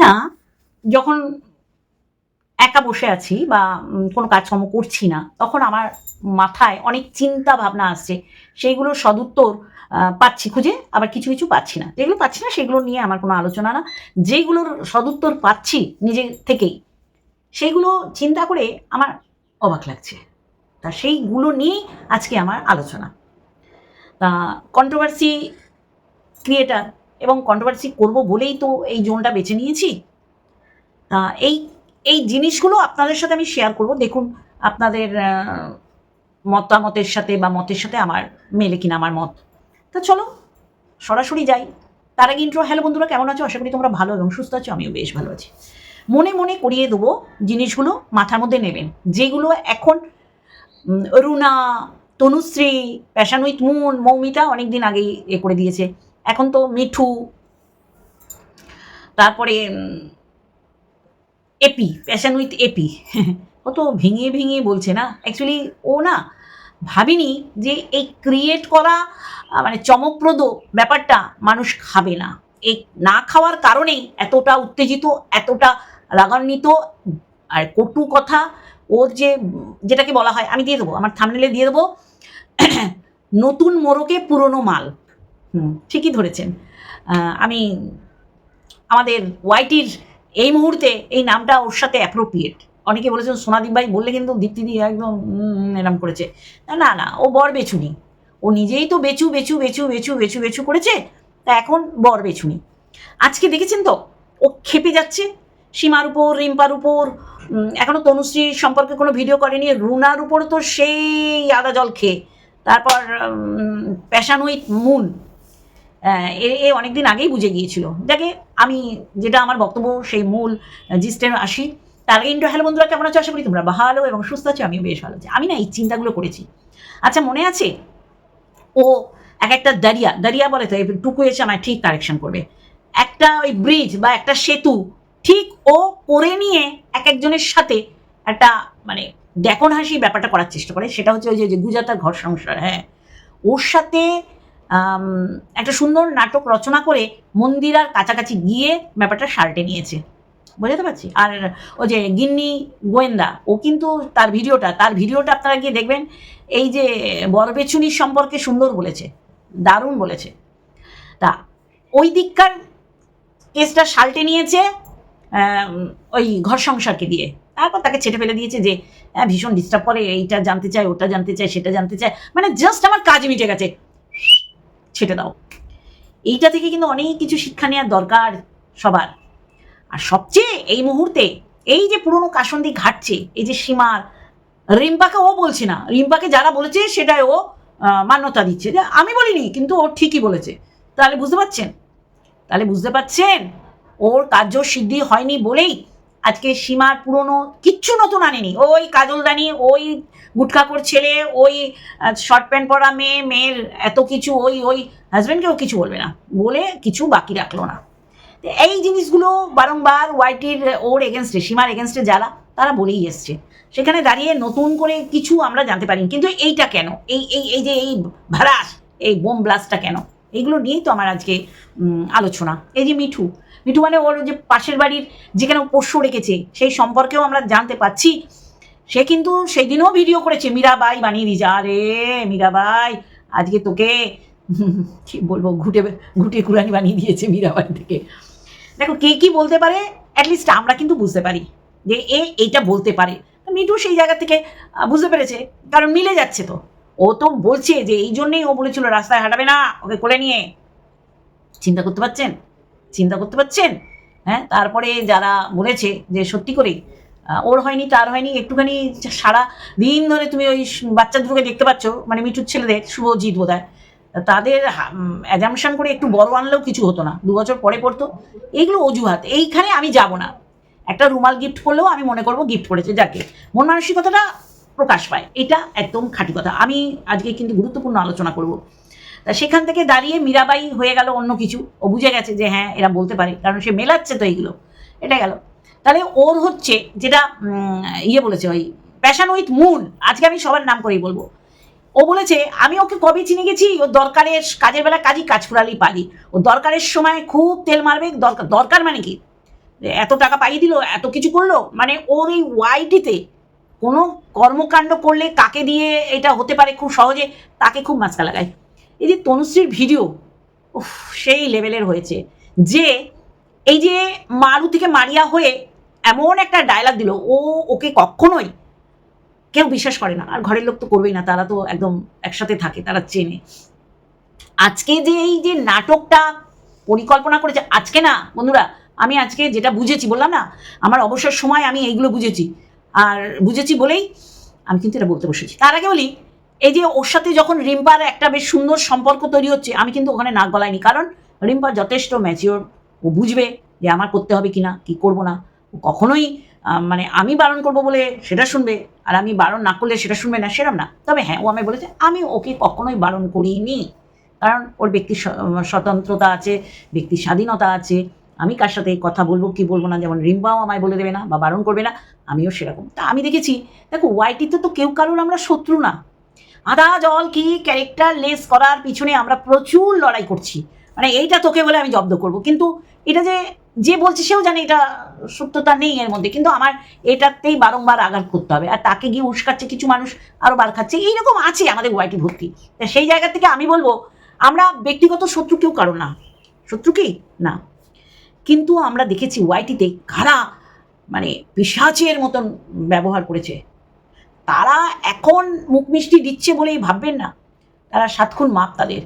না যখন একা বসে আছি বা কোনো কাজকর্ম করছি না, তখন আমার মাথায় অনেক চিন্তা ভাবনা আসছে। সেইগুলোর সদুত্তর পাচ্ছি, খুঁজে আবার কিছু কিছু পাচ্ছি না। যেগুলো পাচ্ছি না, সেগুলো নিয়ে আমার কোনো আলোচনা না। যেগুলোর সদুত্তর পাচ্ছি নিজে থেকেই সেইগুলো চিন্তা করে আমার অবাক লাগছে। তা সেইগুলো নিয়েই আজকে আমার আলোচনা। তা কন্ট্রোভার্সি ক্রিয়েটার এবং কন্ট্রোভার্সি করব বলেই তো এই জোনটা বেছে নিয়েছি। এই এই জিনিসগুলো আপনাদের সাথে আমি শেয়ার করব। দেখুন, আপনাদের মতামতের সাথে বা মতের সাথে আমার মেলে কিনা আমার মত। তা চলো, সরাসরি যাই। তার আগে ইন্ট্রো হ্যালো বন্ধুরা, কেমন আছো? আশা করি তোমরা ভালো এবং সুস্থ আছো, আমিও বেশ ভালো আছি। মনে মনে করিয়ে দেবো জিনিসগুলো মাথার মধ্যে নেবেন। যেগুলো এখন Runa, Tanushree passion with moon Moumita অনেকদিন আগেই এ করে দিয়েছে। এখন তো মিঠু, তারপরে এপি প্যাশন উইথ এপি। ও তো ভেঙে ভেঙে বলছে না। অ্যাকচুয়ালি ও না, ভাবিনি যে এই ক্রিয়েট করা মানে চমকপ্রদ ব্যাপারটা মানুষ খাবে না। এই না খাওয়ার কারণেই এতটা উত্তেজিত, এতটা রাগান্বিত, আর কটু কথা, ওর যে, যেটাকে বলা হয়, আমি দিয়ে দেবো, আমার থামনেলে দিয়ে দেবো। নতুন মোড়কে পুরনো মাল। হুম। ঠিকই ধরেছেন। আমি আমাদের ওয়াইটির এই মুহূর্তে এই নামটা ওর সাথে অ্যাপ্রোপ্রিয়েট অনেকে বলেছেন সোনাদীপ ভাই বললে কিন্তু দীপ্তিদি একদম এরম করেছে। না না ও বর বেছুনি। ও নিজেই তো বেচু বেচু বেচু বেচু বেচু বেচু করেছে তা এখন বর বেছুনি। আজকে দেখেছেন তো ও খেপে যাচ্ছে সীমার উপর রিম্পার উপর। উম, এখনও তনুশ্রী সম্পর্কে কোনো ভিডিও করেনি রুনার উপর তো সেই আদা জল খেয়ে। তারপর প্যাশান উইথ মুন এ অনেকদিন আগেই বুঝে গিয়েছিল। যাকে আমি যেটা আমার বক্তব্য, সেই মূল জিস্টে আসি। তার ইন্টো হ্যালো বন্ধুরা, কেমন আছো? আশা করি তোমরা ভালো এবং সুস্থ আছো, আমিও বেশ ভালো আছি। আমি না এই চিন্তাগুলো করেছি। আচ্ছা মনে আছে? ও এক একটা দারিয়া দারিয়া বলে তো টুকু এসে আমায় ঠিক কারেকশন করবে। একটা ওই ব্রিজ বা একটা সেতু ঠিক ও করে নিয়ে এক একজনের সাথে একটা মানে দেখন হাসি ব্যাপারটা করার চেষ্টা করে। সেটা হচ্ছে ওই যে- গুজাতার ঘর সংসার হ্যাঁ। ওর সাথে একটা সুন্দর নাটক রচনা করে মন্দিরার কাছাকাছি গিয়ে ব্যাপারটা সাল্টে নিয়েছে। বুঝতে পারছি? আর ও যে গিন্নি গোয়েন্দা ও কিন্তু তার ভিডিওটা তার ভিডিওটা আপনারা গিয়ে দেখবেন এই যে বরবেছুনির সম্পর্কে সুন্দর বলেছে দারুণ বলেছে। তা ওই দিককার কেসটা সাল্টে নিয়েছে ওই ঘর সংসারকে দিয়ে। তারপর তাকে ছেটে ফেলে দিয়েছে যে হ্যাঁ, ভীষণ ডিস্টার্ব করে এইটা জানতে চায় ওটা জানতে চায় সেটা জানতে চায়। মানে জাস্ট আমার কাজ মিটে গেছে। ছেটে দাও। এইটা থেকে কিন্তু অনেক কিছু শিক্ষা নেওয়ার দরকার সবার। আর সবচেয়ে এই মুহূর্তে এই যে পুরনো কাসন্দি ঘাটছে, এই যে সীমার, রিম্পাকে ও বলছে না, রিম্পাকে যারা বলেছে সেটাই ও মান্যতা দিচ্ছে। যে আমি বলিনি, কিন্তু ও ঠিকই বলেছে। তাহলে বুঝতে পারছেন? তাহলে বুঝতে পারছেন? ওর কার্য সিদ্ধি হয়নি বলেই আজকে সীমার পুরনো, কিচ্ছু নতুন আনেনি। ওই কাজলদানি, ওই গুটখাকর ছেলে, ওই শর্ট প্যান্ট পরা মেয়ে, মেয়ের এত কিছু, ওই ওই হাজব্যান্ডকেও কিছু বলবে না। বলে কিছু বাকি রাখল না। এই জিনিসগুলো বারংবার ওয়াইটির ওর এগেনস্টে সীমার এগেনস্টে যারা তারা বলেই এসছে। সেখানে দাঁড়িয়ে নতুন করে কিছু আমরা জানতে পারি কিন্তু এইটা কেন? এই এই এই যে এই ভারাস এই বোম ব্লাস্টটা কেন? এইগুলো নিয়েই তো আমার আজকে আলোচনা। এই যে মিঠু মিঠু মানে ওর যে পাশের বাড়ির যেখানে পোষ্য রেখেছে, সেই সম্পর্কেও আমরা জানতে পাচ্ছি সে কিন্তু সেই দিনও ভিডিও করেছে মীরাবাই বানিয়ে দিয়েছে আরে মীরাবাই আজকে তোকে কি বলব, ঘুটে ঘুটে কুরানি বানিয়ে দিয়েছে মীরাবাই থেকে। দেখো, কে কি বলতে পারে অ্যাটলিস্ট আমরা কিন্তু বুঝতে পারি যে এ এইটা বলতে পারে। মিঠু সেই জায়গা থেকে বুঝতে পেরেছে, কারণ মিলে যাচ্ছে তো। ও তো বলছে যে, এই জন্যেই ও বলেছিল, রাস্তায় হাঁটাবে না, ওকে কোলে নিয়ে। চিন্তা করতে পারছেন? চিন্তা করতে পারছেন? হ্যাঁ তারপরে যারা বলেছে যে সত্যি করে ওর হয়নি, তার হয়নি, একটুখানি সারা দিন ধরে তুমি ওই বাচ্চা দুটোকে দেখতে পাচ্ছ মানে মিঠুর ছেলেদের, শুভজিৎ বোধ হয় তাদের অ্যাজামশন করে একটু বড় আনলেও কিছু হতো না, দু বছর পরে পড়তো এইগুলো অজুহাত, এইখানে আমি যাব না। একটা রুমাল গিফট করলেও আমি মনে করব গিফট করেছে যাকে, মন মানসিকতাটা প্রকাশ পায়, এটা একদম খাঁটি কথা। আমি আজকে কিন্তু গুরুত্বপূর্ণ আলোচনা করব। তা সেখান থেকে দাঁড়িয়ে মীরাবাই হয়ে গেল অন্য কিছু। ও বুঝে গেছে যে হ্যাঁ এরা বলতে পারে, কারণ সে মেলাচ্ছে তো এইগুলো এটা গেল। তাহলে ওর হচ্ছে যেটা ইয়ে বলেছে ওই প্যাশন উইথ মুন, আজকে আমি সবার নাম করেই বলব। ও বলেছে, আমি ওকে কবে চিনে গেছি? ও দরকারের কাজের বেলা কাজই কাজ ফুরালেই পারি ও দরকারের সময় খুব তেল মারবে, দরকার দরকার মানে কি? এত টাকা পাইয়ে দিল, এত কিছু করল মানে ওর এই ওয়াইটিতে কোনো কর্মকাণ্ড করলে কাকে দিয়ে এটা হতে পারে খুব সহজে, তাকে খুব মাছকা লাগায়। এই যে তনুশ্রীর ভিডিও সেই লেভেলের হয়েছে। যে এই যে মারু থেকে মারিয়া হয়ে এমন একটা ডায়লগ দিল, ও ওকে কখনোই কেউ বিশ্বাস করে না। আর ঘরের লোক তো করবেই না, তারা তো একদম একসাথে থাকে, তারা চেনে। আজকে যে এই যে নাটকটা পরিকল্পনা করেছে, আজকে না, বন্ধুরা, আমি আজকে যেটা বুঝেছি, বললাম না, আমার অবসর সময় আমি এইগুলো বুঝেছি। আর বুঝেছি বলেই আমি কিন্তু এটা বলতে বসেছি। তার আগে বলি এই যে ওর সাথে যখন রিম্পার একটা বেশ সুন্দর সম্পর্ক তৈরি হচ্ছে, আমি কিন্তু ওখানে নাক গলাইনি। কারণ রিম্পা যথেষ্ট ম্যাচিওর ও বুঝবে যে আমার করতে হবে কিনা, কি করব না। ও কখনোই মানে আমি বারণ করব বলে সেটা শুনবে, আর আমি বারণ না করলে সেটা শুনবে না, সেরম না। তবে হ্যাঁ ও আমায় বলেছে, আমি ওকে কখনোই বারণ করিনি। কারণ ওর ব্যক্তি স্বতন্ত্রতা আছে, ব্যক্তি স্বাধীনতা আছে। আমি কার সাথে কথা বলব, কি বলব না, যেমন রিম্পাও আমায় বলে দেবে না বা বারণ করবে না, আমিও সেরকম। তা আমি দেখেছি, দেখো, ওয়াইটিতে তো কেউ কারোর আমরা শত্রু না। আদা, জল কি ক্যারেক্টার লেস করার পিছনে আমরা প্রচুর লড়াই করছি। মানে এইটা তোকে বলে আমি জব্দ করব। কিন্তু এটা যে যে বলছে সেও জানে এটা সত্যতা নেই এর মধ্যে। কিন্তু আমার এটাতেই বারংবার আঘাত করতে হবে। আর তাকে গিয়ে উস্কাচ্ছে, কিছু মানুষ আরও বার খাচ্ছে। এইরকম আছে আমাদের ওয়াইটি ভর্তি। সেই জায়গা থেকে আমি বলব, আমরা ব্যক্তিগত শত্রু কেউ কারও না। শত্রু কি? না। কিন্তু আমরা দেখেছি ওয়াইটিতে কারা মানে পিসাচের মতন ব্যবহার করেছে। তারা এখন মুখ মিষ্টি দিচ্ছে বলেই ভাববেন না। তারা সাতক্ষণ মাপ তাদের।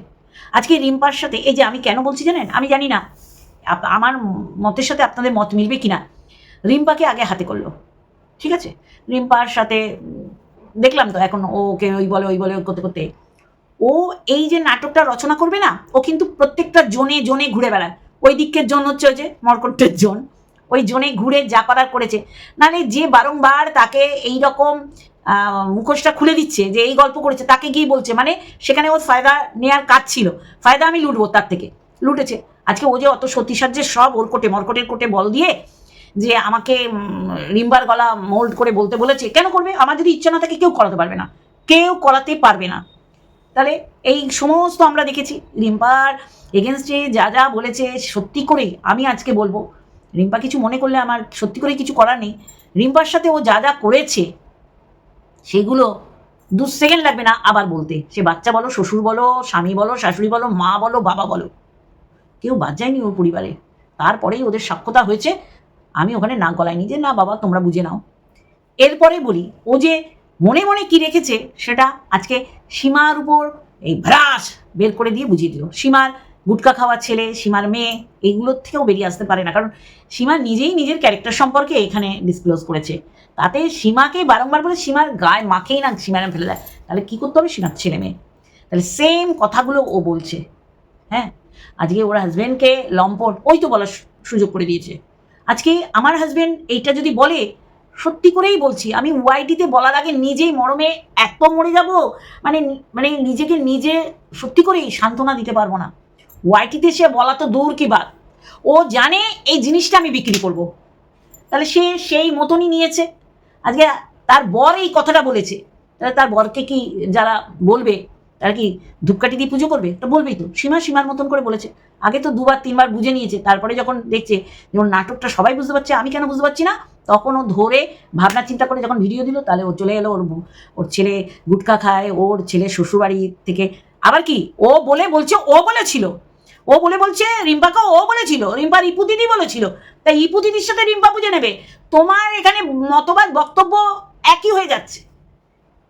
আজকে রিম্পার সাথে, এই যে আমি কেন বলছি জানেন? আমি জানি না। আমার মতের সাথে আপনাদের মত মিলবে কিনা? রিম্পাকে আগে হাতে করল। ঠিক আছে? রিম্পার সাথে দেখলাম তো এখন ওকে ওই বলে ওই বলে ওই করতে করতে। ও এই যে নাটকটা রচনা করবে না, ও কিন্তু প্রত্যেকটা জোনে জোনে ঘুরে বেড়ায়। ওই দিকের জোন হচ্ছে ওই যে মর্কটের জোন। ওই জোনে ঘুরে যা করার করেছে। নাহলে যে বারংবার তাকে এই রকম মুখোশটা খুলে দিচ্ছে যে এই গল্প করেছে, তাকে গিয়ে বলছে মানে সেখানে ওর ফায়দা নেওয়ার কাজ ছিল। ফায়দা আমি লুটবো তার থেকে। লুটেছে। আজকে ও যে অত সতী সাহায্যের সব ওর কোটে, মর্কটের কোটে বল দিয়ে যে আমাকে রিম্বার গলা মোল্ড করে বলতে বলেছে, কেন করবে? আমার যদি ইচ্ছা না থাকে কেউ করাতে পারবে না। কেউ করাতে পারবে না। তাহলে এই সমস্ত আমরা দেখেছি। রিম্পার এগেনস্টে যা যা বলেছে, সত্যি করেই আমি আজকে বলব। রিম্পা কিছু মনে করলে আমার সত্যি করে কিছু করার নেই। রিম্পার সাথে ও যা যা করেছে সেগুলো দু সেকেন্ড লাগবে না আবার বলতে। সে বাচ্চা বলো, শ্বশুর বলো, স্বামী বলো, শাশুড়ি বলো, মা বলো, বাবা বলো। কেউ বাদ যায়নি ওর পরিবারে। তারপরেই ওদের সাক্ষ্যতা হয়েছে। আমি ওখানে নাক গলাইনি যে, না বাবা, তোমরা বুঝে নাও। এরপরে বলি, ও যে মনে মনে কি রেখেছে, সেটা আজকে সীমার উপর এই ভ্রাস বের করে দিয়ে বুঝিয়ে দিল। সীমার গুটকা খাওয়া ছেলে, সীমার মেয়ে এইগুলোর থেকেও বেরিয়ে আসতে পারে না। কারণ সীমা নিজেই নিজের ক্যারেক্টার সম্পর্কে এখানে ডিসক্লোজ করেছে। তাতে সীমাকে বারংবার বলে সীমার গায়ে মাখেই না সীমারা ফেলে দেয়। তাহলে কী করতে হবে? সীমার ছেলে মেয়ে। তাহলে সেম কথাগুলো ও বলছে। হ্যাঁ? আজকে ওর হাজব্যান্ডকে লম্পট, ওই তো বলার সুযোগ করে দিয়েছে। আজকে আমার হাজব্যান্ড এইটা যদি বলে, সত্যি করেই বলছি, আমি ওয়াইটিতে বলার আগে নিজেই মরমে এত মরে যাব মানে মানে নিজেকে নিজে সত্যি করেই সান্ত্বনা দিতে পারব না। ওয়াইটিতে সে বলা তো দূর কি বাদ ও জানে এই জিনিসটা আমি বিক্রি করব। তাহলে সে সেই মতনই নিয়েছে। আজকে তার বর এই কথাটা বলেছে। তার বরকে কি যারা বলবে, তারা কি ধূপকাঠি দিয়ে পুজো করবে? তো বলবেই তো, সীমা সীমার মতন করে বলেছে। আগে তো দুবার, তিনবার বুঝে নিয়েছে, তারপরে যখন দেখছে যেমন নাটকটা সবাই বুঝতে পারছে, আমি কেন বুঝতে পারছি না? তখন ও ধরে ভাবনা চিন্তা করে যখন ভিডিও দিল, তাহলে ও চলে এলো, ওর ওর ছেলে গুটখা খায়, ওর ছেলে শ্বশুরবাড়ি থেকে। আবার কি? ও বলে বলছে, ও বলেছিল। ও বলে বলছে, রিম্পাকে ও বলেছিল, রিম্পা ইপু দিদি বলেছিল। তাই ইপু দিদির সাথে রিম্পা বুঝে নেবে। তোমার এখানে মতবাদ, বক্তব্য একই হয়ে যাচ্ছে।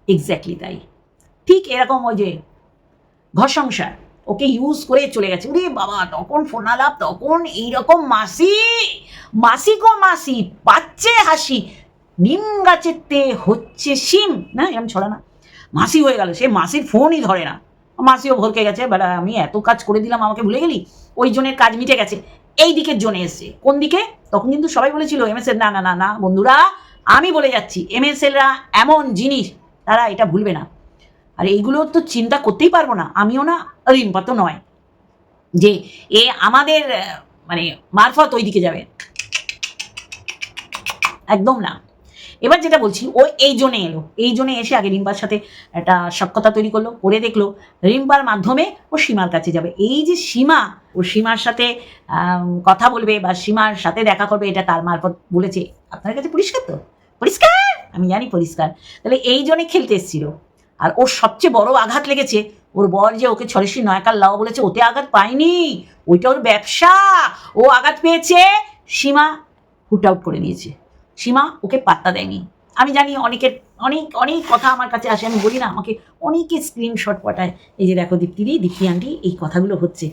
এক্স্যাক্টলি তাই। ঠিক এরকম ওই যে ঘর সংসার, ওকে ইউজ করে চলে গেছে। ওরে বাবা, তখন ফোন আলাপ তখন এইরকম মাসি মাসি গো মাসি, পাচ্ছে হাসি। নিম গাছের তে হচ্ছে সিম না এরকম ছড়া না। মাসি হয়ে গেল, সে মাসির ফোনই ধরে না। মাসিও ভরকে গেছে বেড়া আমি এত কাজ করে দিলাম, আমাকে ভুলে গেলি? ওই জনের কাজ মিটে গেছে। এই দিকের জোনে এসছে। কোন দিকে? তখন কিন্তু সবাই বলেছিল এম এমএসএল না না না না, বন্ধুরা, আমি বলে যাচ্ছি এম এস এমএসএলরা এমন জিনিস, তারা এটা ভুলবে না। আর এইগুলো তো চিন্তা করতেই পারব না, আমিও না রিম্পা তো নয়। যে এ আমাদের মানে মারফত ওই দিকে যাবে। একদম না। এবার যেটা বলছি, ও এই জন্যে এলো। এই জন্যে এসে আগে রিম্পার সাথে একটা সক্ষতা তৈরি করল, করে দেখল। রিম্পার মাধ্যমে ও সীমার কাছে যাবে। এই যে সীমা, ও সীমার সাথে কথা বলবে বা সীমার সাথে দেখা করবে, এটা তার মারফত বলেছে। আপনার কাছে পরিষ্কার তো? পরিষ্কার? আমি জানি পরিষ্কার। তাহলে এই জন্যে খেলতে এসেছিল। আর ওর সবচেয়ে বড় আঘাত লেগেছে, ওর বর যে ওকে ছড়েশি নয়কার লাও বলেছে, ওতে আঘাত পায়নি ওইটা ওর ব্যবসা। ও আঘাত পেয়েছে, সীমা হুট আউট করে দিয়েছে। সীমা ওকে পাত্তা দেয়নি। আমি জানি অনেকের, অনেক অনেক কথা আমার কাছে আসে, আমি বলি না, আমাকে অনেকে স্ক্রিনশট পাঠায়, এই যে দেখো দীপ্তিদি দীপ্তি আন্টি এই কথাগুলো হচ্ছে।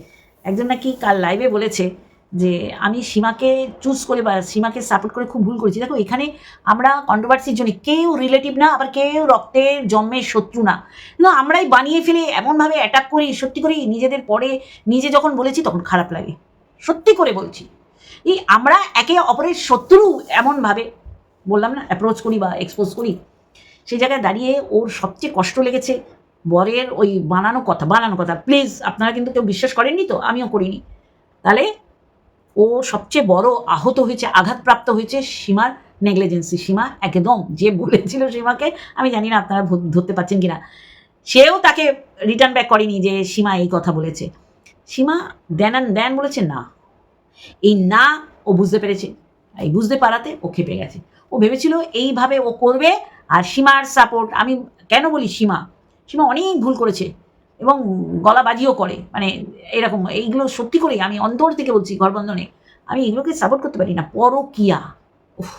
একজন নাকি কাল লাইভে বলেছে যে, আমি সীমাকে চুজ করে বা সীমাকে সাপোর্ট করে খুব ভুল করেছি। দেখো, এখানে আমরা কন্ট্রোভার্সির জন্য, কেউ রিলেটিভ না, আবার কেউ রক্তের জন্মের শত্রু না। না, আমরাই বানিয়ে ফেলে, এমনভাবে অ্যাটাক করি, সত্যি করি, নিজেদের পরে নিজে যখন বলেছি তখন খারাপ লাগে। সত্যি করে বলছি। এই আমরা একে অপরের শত্রু এমনভাবে বললাম না অ্যাপ্রোচ করি বা এক্সপোজ করি। সেই জায়গায় দাঁড়িয়ে ওর সবচেয়ে কষ্ট লেগেছে বরের ওই বানানো কথা বানানো কথা। প্লিজ আপনারা কিন্তু কেউ বিশ্বাস করেননি তো? আমিও করিনি। তাহলে ও সবচেয়ে বড় আহত হয়েছে, আঘাতপ্রাপ্ত হয়েছে সীমার নেগলিজেন্সি সীমা একদম যে বলেছিল সীমাকে, আমি জানি না আপনারা ধরতে পারছেন কিনা। সেও তাকে রিটার্ন ব্যাক করেনি যে সীমা এই কথা বলেছে। সীমা দেন আন দেন বলেছে, না। এই না, ও বুঝতে পেরেছে। এই বুঝতে পারাতে ও খেপে গেছে। ও ভেবেছিল এইভাবে ও করবে আর সীমার সাপোর্ট আমি কেন বলি সীমা? সীমা অনেক ভুল করেছে এবং গলা বাজিও করে। মানে এরকম, এইগুলো সত্যি করেই আমি অন্তর থেকে বলছি ঘরবন্ধনে আমি এগুলোকে সাপোর্ট করতে পারি না। পরকিয়া। উফ,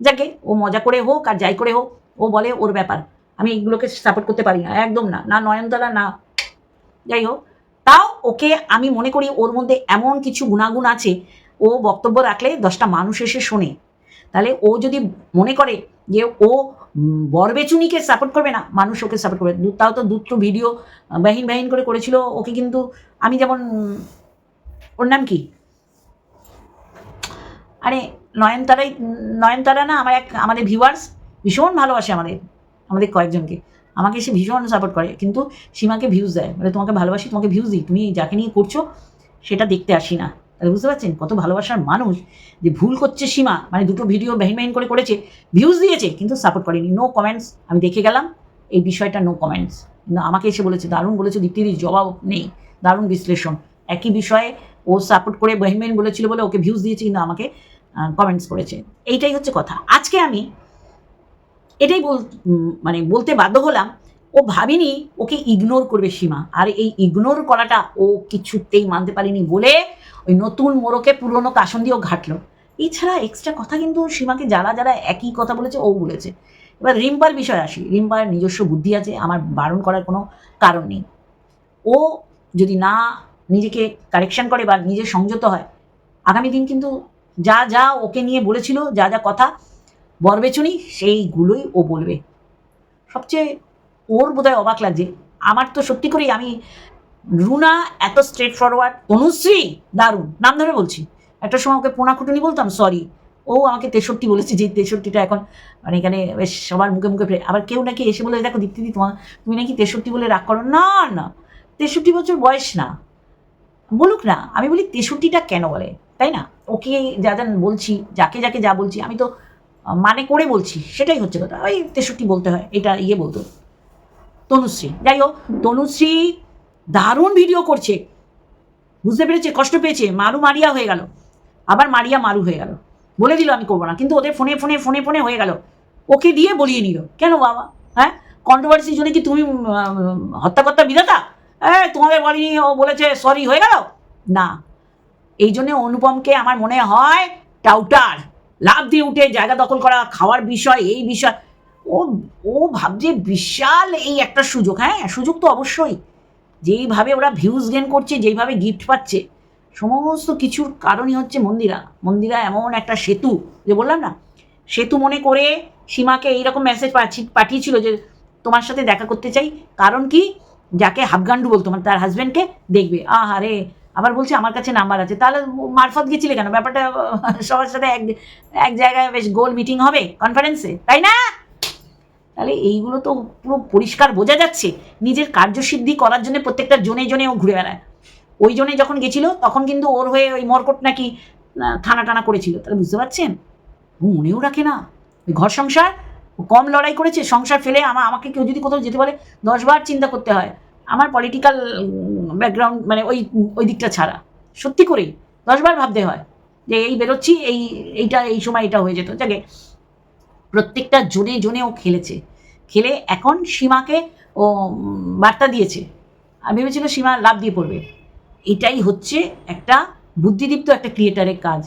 যাকে ও মজা করে হোক আর যাই করে হোক, ও বলে ওর ব্যাপার। আমি এগুলোকে সাপোর্ট করতে পারি না। একদম না। না নয়নতলা না। যাই হোক তাও ওকে আমি মনে করি ওর মধ্যে এমন কিছু গুণাগুণ আছে, ও বক্তব্য রাখলে দশটা মানুষ এসে শোনে। তাহলে ও যদি মনে করে যে ও বরবেচুনিকে সাপোর্ট করবে না, মানুষ ওকে সাপোর্ট করবে। তাও তো দুটো ভিডিও বাহিন বাহিন করে করেছিল, ওকে কিন্তু আমি যেমন, ওর নাম কি? আরে, নয়নতারাই নয়নতারা না আমার এক আমাদের ভিউয়ার্স ভীষণ ভালোবাসে আমাদের আমাদের কয়েকজনকে। আমাকে সে ভীষণ সাপোর্ট করে, কিন্তু সীমাকে ভিউজ দেয়। মানে তোমাকে ভালোবাসি, তোমাকে ভিউজ দিই। তুমি যাকে নিয়ে করছ, সেটা দেখতে আসি না। তাহলে বুঝতে পারছেন? কত ভালোবাসার মানুষ যে ভুল করছে সীমা মানে দুটো ভিডিও বাহিন বাহিন করে করেছে ভিউজ দিয়েছে, কিন্তু সাপোর্ট করেনি। নো কমেন্টস আমি দেখে গেলাম। এই বিষয়টা নো কমেন্টস কিন্তু আমাকে এসে বলেছে, দারুণ বলেছে দীপ্তিদির জবাব নেই। দারুণ বিশ্লেষণ। একই বিষয়ে ও সাপোর্ট করে বাহিন বলেছিল বলে ওকে ভিউজ দিয়েছে, কিন্তু আমাকে কমেন্টস করেছে। এইটাই হচ্ছে কথা। আজকে আমি এটাই বল মানে বলতে বাধ্য হলাম, ও ভাবিনি ওকে ইগনোর করবে সীমা। আর এই ইগনোর করাটা ও কিছুতেই মানতে পারেনি বলে ওই নতুন মোড়কে পুরনো কাসন দিয়েও ঘাটলো। এছাড়া এক্সট্রা কথা কিন্তু সীমাকে যারা যারা একই কথা বলেছে, ও বলেছে। এবার রিম্পার বিষয় আসি। রিম্পার নিজস্ব বুদ্ধি আছে, আমার বারণ করার কোনো কারণ নেই। ও যদি না নিজেকে কারেকশন করে বা নিজে সংযত হয়, আগামী দিন কিন্তু যা যা ওকে নিয়ে বলেছিল, যা যা কথা বরবেচুনি সেইগুলোই ও বলবে। সবচেয়ে ওর বোধহয় অবাক লাগছে। আমার তো সত্যি করেই আমি রুনা এত স্ট্রেট ফরওয়ার্ড অনুশ্রী, দারুণ, নাম ধরে বলছি। একটা সময় ওকে পোনা খুটুনি বলতাম সরি ও আমাকে তেষট্টি বলেছে যে তেষট্টিটা এখন মানে এখানে বেশ সবার মুখে মুখে আবার কেউ নাকি এসে বলে, দেখো দীপ্তিদি তোমার তুমি নাকি তেষট্টি বলে রাগ করো। না না, তেষট্টি বছর বয়স না। বলুক না, আমি বলি তেষট্টিটা কেন বলে? তাই না? ওকে যা যা বলছি, যাকে যাকে যা বলছি, আমি তো মানে করে বলছি, সেটাই হচ্ছে কথা। ওই তেষট্টি বলতে হয়, এটা ইয়ে বলতো। তনুশ্রী, যাই হোক, তনুশ্রী দারুণ ভিডিও করছে। বুঝতে পেরেছে? কষ্ট পেয়েছে। মারু মারিয়া হয়ে গেল। আবার মারিয়া মারু হয়ে গেল। বলে দিল, আমি করব না। কিন্তু ওদের ফোনে ফোনে ফোনে ফোনে হয়ে গেল। ওকে দিয়ে বলিয়ে নিল, কেন বাবা? হ্যাঁ? কন্ট্রোভার্সির জন্য কি তুমি হত্যাকর্তা বিধাতা? হ্যাঁ তোমাদের বলিনি ও বলেছে সরি হয়ে গেল? না। এই জন্য অনুপমকে আমার মনে হয় টাউটার লাভ দিয়ে উঠে জায়গা দখল করা, খাওয়ার বিষয়, এই বিষয়। ও ও ভাবছে বিশাল এই একটা সুযোগ। হ্যাঁ সুযোগ তো অবশ্যই। যেইভাবে ওরা ভিউজ গেন করছে, যেইভাবে গিফট পাচ্ছে, সমস্ত কিছুর কারণই হচ্ছে মন্দিরা। মন্দিরা এমন একটা সেতু, যে বললাম না, সেতু মনে করে সীমাকে এইরকম মেসেজ পাঠি, পাঠিয়েছিল যে, তোমার সাথে দেখা করতে চাই। কারণ কি? যাকে হাফগান্ডু বলতো মানে তার হাজব্যান্ডকে দেখবে। আহারে! আবার বলছে, আমার কাছে নাম্বার আছে। তাহলে মারফত গেছিলে কেন? ব্যাপারটা সবার সাথে এক এক জায়গায় বেশ গোল মিটিং হবে কনফারেন্সে তাই না? তাহলে এইগুলো তো পুরো পরিষ্কার বোঝা যাচ্ছে। নিজের কার্যসিদ্ধি করার জন্য প্রত্যেকটা জনে জনে ও ঘুরে বেড়ায়। ওই জনে যখন গেছিল, তখন কিন্তু ওর হয়ে ওই মরকট নাকি থানা টানা করেছিল। তাহলে বুঝতে পারছেন? ও মনেও রাখে না। ওই ঘর সংসার কম লড়াই করেছে, সংসার ফেলে আমা, আমাকে কেউ যদি কোথাও যেতে বলে দশবার চিন্তা করতে হয়। আমার পলিটিক্যাল ব্যাকগ্রাউন্ড মানে ওই ওই দিকটা ছাড়া। সত্যি করেই, দশবার ভাবতে হয় যে এই বেরোচ্ছি, এই, এইটা, এই সময় এটা হয়ে যেত। যাকে প্রত্যেকটা জোনে জোনে ও খেলেছে। খেলে এখন সীমাকে ও বার্তা দিয়েছে। আর ভেবেছিল সীমা লাভ দিয়ে পড়বে। এটাই হচ্ছে একটা বুদ্ধিদীপ্ত একটা ক্রিয়েটারের কাজ।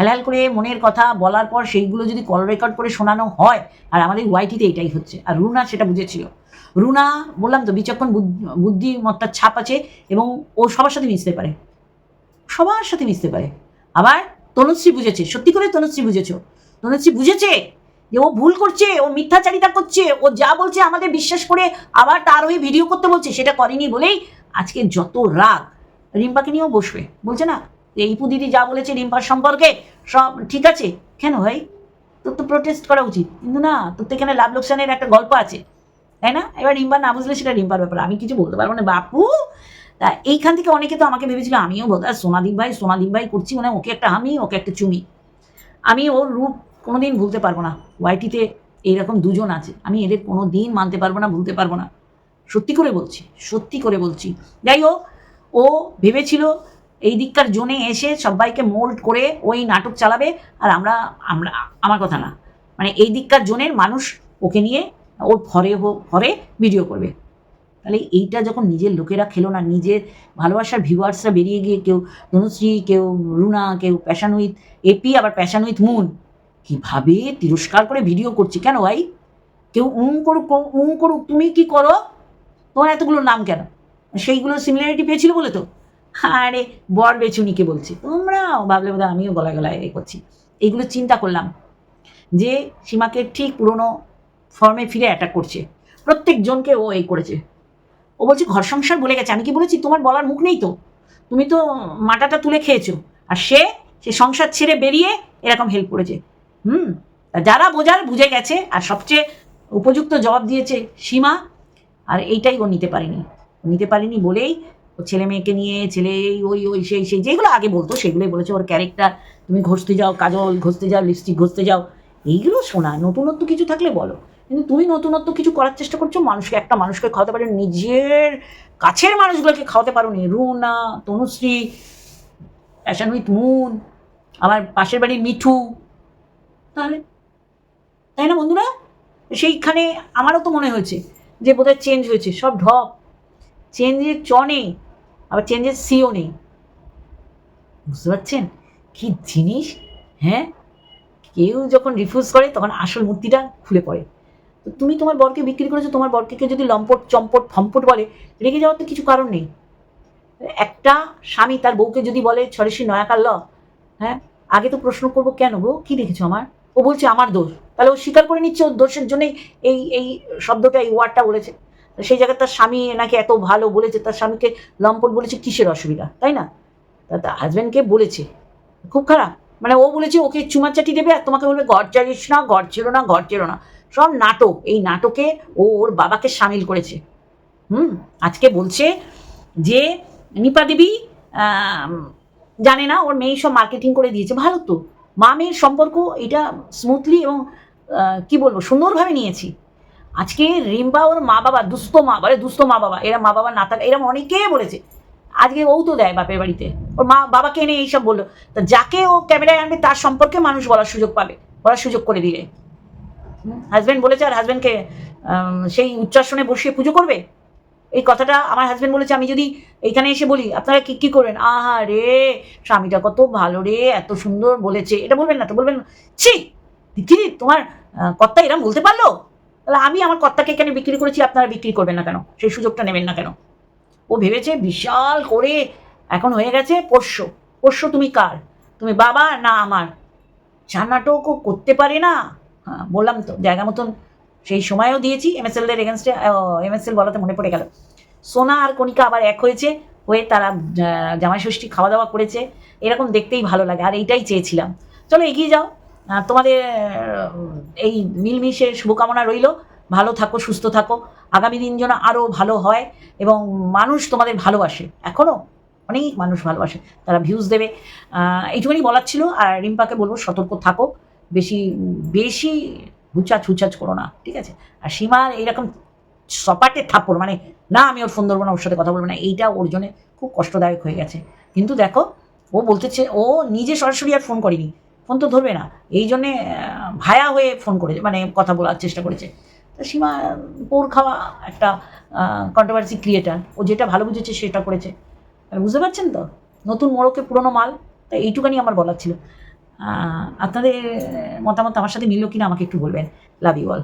হেলাল করে মনের কথা বলার পর সেইগুলো যদি কল রেকর্ড করে শোনানো হয়, আর আমাদের ওয়াইটিতে এটাই হচ্ছে। আর রুনা সেটা বুঝেছিল। রুনা, বললাম তো, বিচক্ষণ বুদ্ধ- বুদ্ধিমত্তার ছাপ আছে এবং ও সবার সাথে মিশতে পারে। সবার সাথে মিশতে পারে। আবার তনুশ্রী বুঝেছে, সত্যি করে তনুশ্রী বুঝেছ? তনুশ্রী বুঝেছে যে ও ভুল করছে, ও মিথ্যাচারিতা করছে, ও যা বলছে আমাদের বিশ্বাস করে আবার তার হয়ে ভিডিও করতে বলছে, সেটা করেনি বলেই আজকে যত রাগ, রিম্পাকে নিয়েও বসবে, বলছে না? যে ইপু দিদি যা বলেছে রিম্পার সম্পর্কে, সব ঠিক আছে? কেন ভাই? তোর তো প্রোটেস্ট করা উচিত। কিন্তু না, তোর তো এখানে লাভ লোকসানের একটা গল্প আছে। তাই না? এবার রিম্পা না বুঝলে সেটা রিম্পার ব্যাপার, আমি কিছু বলতে পারব না। বাপু! তা এইখান থেকে অনেকে তো আমাকে ভেবেছিল, আমিও বলতে আর সোনাদীপ ভাই সোনাদীপ ভাই করছি মানে ওকে একটা হামি ওকে একটা চুমি। আমি ওর রূপ কোনোদিন ভুলতে পারব না। ওয়াইটিতে এইরকম দুজন আছে। আমি এদের কোনো দিন মানতে পারব না, ভুলতে পারব না। সত্যি করে বলছি, সত্যি করে বলছি। যাই হোক, ও ভেবেছিল এই দিককার জোনে এসে সবাইকে মোল্ড করে ওই নাটক চালাবে, আর আমরা আমরা, আমার কথা না। মানে এই দিককার জোনের মানুষ ওকে নিয়ে ওর ফরে ফরে ভিডিও করবে। তাহলে এইটা যখন নিজের লোকেরা খেলো না, নিজের ভালোবাসার ভিউয়ার্সরা বেরিয়ে গিয়ে কেউ ধনুশ্রী, কেউ রুনা, কেউ প্যাশন উইথ এপি আবার প্যাশন উইথ মুন, কীভাবে তিরস্কার করে ভিডিও করছি? কেন ভাই? কেউ উঁ করুক উঁ করুক, তুমি কি করো? তোমার এতগুলো নাম কেন? সেইগুলো সিমিলারিটি পেয়েছিল বলে তো? আরে, বর বেচুনিকে বলছি। তোমরাও ভাবলে বোধহয় আমিও গলায় গলায় এ করছি। এইগুলো চিন্তা করলাম যে সীমাকে ঠিক পুরনো ফর্মে ফিরে অ্যাটাক করছে। প্রত্যেকজনকে ও এই করেছে। ও বলছে, ঘর সংসার বলে গেছে। আমি কি বলেছি? তোমার বলার মুখ নেই তো? তুমি তো মাটাটা তুলে খেয়েছো। আর সে সে সংসার ছেড়ে বেরিয়ে এরকম হেল্প করেছে। হুম যারা বোঝার বুঝে গেছে আর সবচেয়ে উপযুক্ত জবাব দিয়েছে সীমা, আর এইটাই ও নিতে পারেনি। নিতে পারেনি বলেই ও ছেলে মেয়েকে নিয়ে, ছেলে এই, ওই ওই, সেই সেই যেগুলো আগে বলতো, সেগুলোই বলেছে। ওর ক্যারেক্টার তুমি ঘষতে যাও, কাজল, ঘষতে যাও লিপস্টিক ঘষতে যাও, এইগুলো শোনা, নতুনত্ব কিছু থাকলে বলো। কিন্তু তুমি নতুনত্ব কিছু করার চেষ্টা করছ, মানুষকে, একটা মানুষকে খাওয়াতে পারো, নিজের কাছের মানুষগুলোকে খাওয়াতে পারো নি। Runa, Tanushree passion with moon আমার পাশের বাড়ির মিঠু। তাহলে, তাই না বন্ধুরা? সেইখানে আমারও তো মনে হয়েছে যে, বোধহয় চেঞ্জ হয়েছে, সব ঢপ। চেঞ্জের চ নেই আবার চেঞ্জের সিও নেই। বুঝতে পারছেন? কি জিনিস হ্যাঁ? কেউ যখন রিফিউজ করে, তখন আসল মূর্তিটা খুলে পড়ে। তো তুমি তোমার বরকে বিক্রি করেছ, তোমার বরকে কেউ যদি লম্পট, চম্পট, ফম্পট বলে রেগে যাওয়ার তো কিছু কারণ নেই। একটা স্বামী তার বউকে যদি বলে ছড়েসি নয়াকার ল হ্যাঁ? আগে তো প্রশ্ন করব, কেন গো? কী দেখেছ আমার? ও বলছে, আমার দোষ। তাহলে ও স্বীকার করে নিচ্ছে ওর দোষের জন্যই এই এই শব্দটা, এই ওয়ার্ডটা বলেছে। সেই জায়গায় তার স্বামী নাকি এত ভালো বলেছে, তার স্বামীকে লম্পট বলেছে, কিসের অসুবিধা, তাই না? তা তার হাজব্যান্ডকে বলেছে, খুব খারাপ। মানে ও বলেছে, ওকে চুমাচাটি দেবে আর তোমাকে বলবে ঘর চালিস না ঘর ছিল না ঘর ছিল না। সব নাটক, এই নাটকে ও ওর বাবাকে সামিল করেছে। হুম? আজকে বলছে যে, নিপা দেবী জানে না, ওর মেয়ে সব মার্কেটিং করে দিয়েছে, ভালো তো। মা মেয়ের সম্পর্ক এটা স্মুথলি এবং কি বলব, সুন্দরভাবে নিয়েছি। আজকে রিম্বা ওর মা বাবা, দুস্থ মা, বলে দুস্থ মা বাবা, এরা মা বাবা না থাকা এরকম অনেকে বলেছে। আজকে ও তো দেয় বাপের বাড়িতে। ওর মা বাবাকে এনে এইসব বলল। তা যাকে ও ক্যামেরায় আনবে, তার সম্পর্কে মানুষ বলার সুযোগ পাবে, বলার সুযোগ করে দিলে। হাজব্যান্ড বলেছে, আর হাজব্যান্ডকে সেই উচ্চাসনে বসিয়ে পুজো করবে? এই কথাটা আমার হাজব্যান্ড বলেছে, আমি যদি এইখানে এসে বলি, আপনারা কি কি করেন? আহা রে, স্বামীটা কত ভালো রে, এত সুন্দর বলেছে। এটা বলবেন না, তো বলবেন ছি দিদি তোমার কর্তা এরম বলতে পারল? তাহলে আমি আমার কর্তাকে এখানে বিক্রি করেছি, আপনারা বিক্রি করবেন না কেন? সেই সুযোগটা নেবেন না কেন? ও ভেবেছে বিশাল করে এখন হয়ে গেছে পোষ্য। পোষ্য তুমি কার? তুমি বাবা না আমার? যা ও করতে পারে না? হ্যাঁ বললাম তো, জায়গা মতন সেই সময়ও দিয়েছি এমএসএলদের এগেনস্টে এমএসএল বলাতে মনে পড়ে গেল। সোনা আর কণিকা আবার এক হয়েছে, হয়ে তারা জামাই ষষ্ঠী খাওয়া দাওয়া করেছে। এরকম দেখতেই ভালো লাগে, আর এইটাই চেয়েছিলাম। চলো এগিয়ে যাও। তোমাদের এই মিলমিশের শুভকামনা রইল। ভালো থাকো সুস্থ থাকো। আগামী দিন যেন আরও ভালো হয় এবং মানুষ তোমাদের ভালোবাসে। এখনও অনেক মানুষ ভালোবাসে তারা ভিউজ দেবে। এইটুকুনি বলার ছিল আর রিম্পাকে বলব সতর্ক থাকো। বেশি বেশি হুচা ছুচাচ করো না ঠিক আছে? আর সীমার এইরকম সপাটে থাপ্পড় মানে না আমি ওর ফোন ধরবো না ওর সাথে কথা বলব না। এইটা ওর জন্য খুব কষ্টদায়ক হয়ে গেছে। কিন্তু দেখো ও বলতেছে ও নিজে সরাসরি আর ফোন করেনি। ফোন তো ধরবে না। এই জন্যে ভায়া হয়ে ফোন করেছে মানে কথা বলার চেষ্টা করেছে। তা সীমা, পোর খাওয়া একটা কন্ট্রোভার্সি ক্রিয়েটার ও যেটা ভালো বুঝেছে সেটা করেছে। বুঝতে পারছেন তো? নতুন মোড়কে পুরনো মাল। তাই এইটুকানি আমার বলার ছিল। আপনাদের মতামত আমার সাথে মিলল কিনা আমাকে একটু বলবেন। Love you all